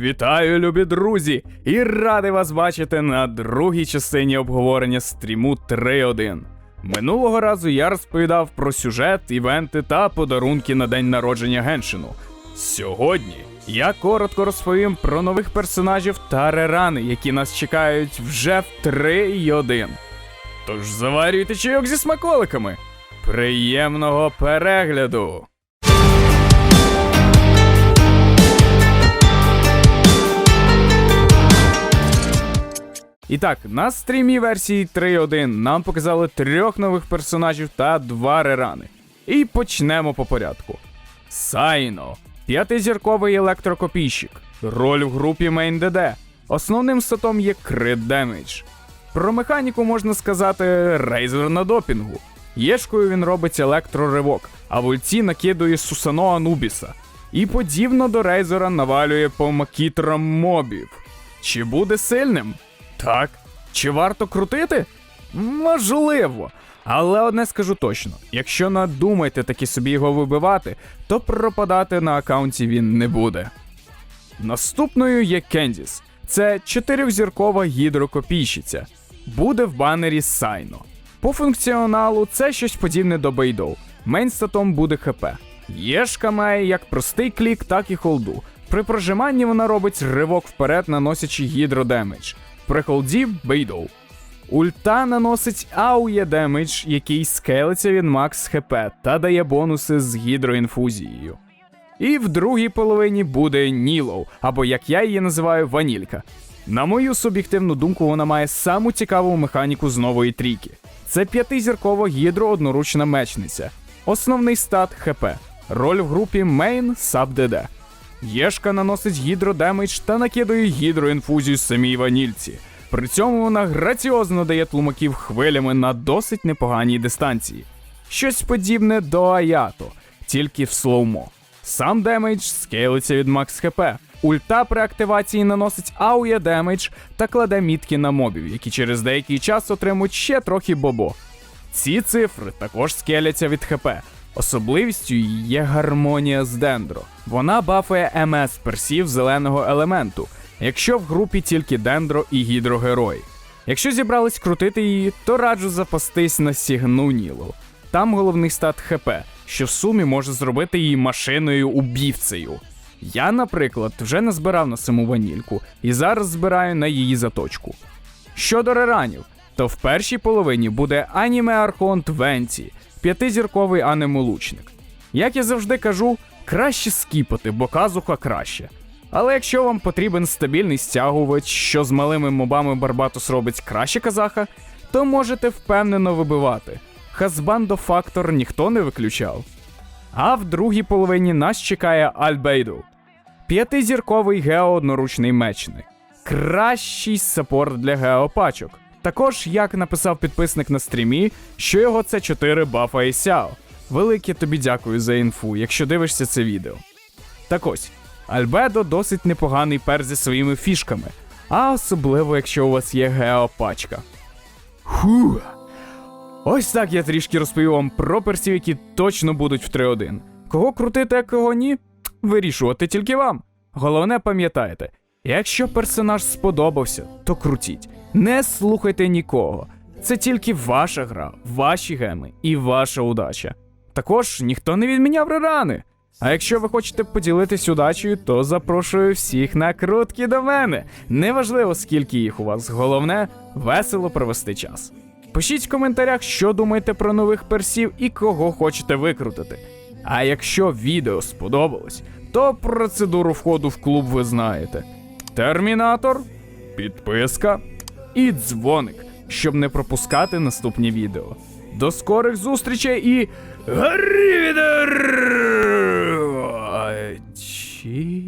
Вітаю, любі друзі! І радий вас бачити на другій частині обговорення стріму 3.1. Минулого разу я розповідав про сюжет, івенти та подарунки на день народження Геншину. Сьогодні я коротко розповім про нових персонажів та рерани, які нас чекають вже в 3.1. Тож заварюйте чайок зі смаколиками. Приємного перегляду! І так, на стрімі версії 3.1 нам показали трьох нових персонажів та два рерани. І почнемо по порядку. Сайно. П'ятизірковий електрокопійщик. Роль в групі Main DD. Основним статом є Crit Damage. Про механіку можна сказати рейзер на допінгу. Єшкою він робить електроривок, а в ульці накидує Сусано Анубіса. І подібно до рейзера навалює по макітрам мобів. Чи буде сильним? Так. Чи варто крутити? Можливо. Але одне скажу точно: якщо надумаєте таки собі його вибивати, то пропадати на аккаунті він не буде. Наступною є Кендіс. Це чотирьохзіркова гідрокопійщиця. Буде в банері Сайно. По функціоналу це щось подібне до Бейдоу. Мейнстатом буде ХП. Єшка має як простий клік, так і холду. При прожиманні вона робить ривок вперед, наносячи гідродемедж. При холді Бейдоу. Ульта наносить аує демедж, який скелиться від макс хп та дає бонуси з гідроінфузією. І в другій половині буде Нілоу, або як я її називаю Ванілька. На мою суб'єктивну думку, вона має саму цікаву механіку з нової трійки. Це п'ятизіркова гідро-одноручна мечниця. Основний стат ХП. Роль в групі Sub DD. Єшка наносить гідродемедж та накидує гідроінфузію самій ванільці. При цьому вона граціозно дає тлумаків хвилями на досить непоганій дистанції. Щось подібне до Аято, тільки в слоумо. Сам демедж скейлиться від макс хп. Ульта при активації наносить аує демедж та кладе мітки на мобів, які через деякий час отримують ще трохи бобо. Ці цифри також скеляться від ХП. Особливістю є гармонія з Дендро. Вона бафує МС персів зеленого елементу, якщо в групі тільки Дендро і гідрогерої. Якщо зібрались крутити її, то раджу запастись на Сігну Нілу. Там головний стат ХП, що в сумі може зробити її машиною убівцею. Я, наприклад, вже назбирав на саму ванільку і зараз збираю на її заточку. Щодо реранів, то в першій половині буде аніме Архонт Венці, п'ятизірковий анемолучник. Як я завжди кажу, краще скіпати, бо казуха краще. Але якщо вам потрібен стабільний стягувач, що з малими мобами Барбатус робить краще казаха, то можете впевнено вибивати. Хазбандо фактор ніхто не виключав. А в другій половині нас чекає Альбейду. П'ятизірковий геоодноручний мечник. Кращий саппорт для геопачок. Також, як написав підписник на стрімі, що його це 4 бафа і сяо. Велике тобі дякую за інфу, якщо дивишся це відео. Так ось, Альбедо досить непоганий перс зі своїми фішками, а особливо, якщо у вас є геопачка. Фух. Ось так я трішки розповів вам про персів, які точно будуть в 3.1. Кого крутити, а кого ні, вирішувати тільки вам. Головне пам'ятайте, якщо персонаж сподобався, то крутіть. Не слухайте нікого. Це тільки ваша гра, ваші геми і ваша удача. Також ніхто не відміняв рерани. А якщо ви хочете поділитись удачею, то запрошую всіх на крутки до мене. Неважливо, скільки їх у вас, головне весело провести час. Пишіть в коментарях, що думаєте про нових персів і кого хочете викрутити. А якщо відео сподобалось, то процедуру входу в клуб ви знаєте: Термінатор, підписка і дзвоник, щоб не пропускати наступні відео. До скорих зустрічей і. Гарівідер! Чи...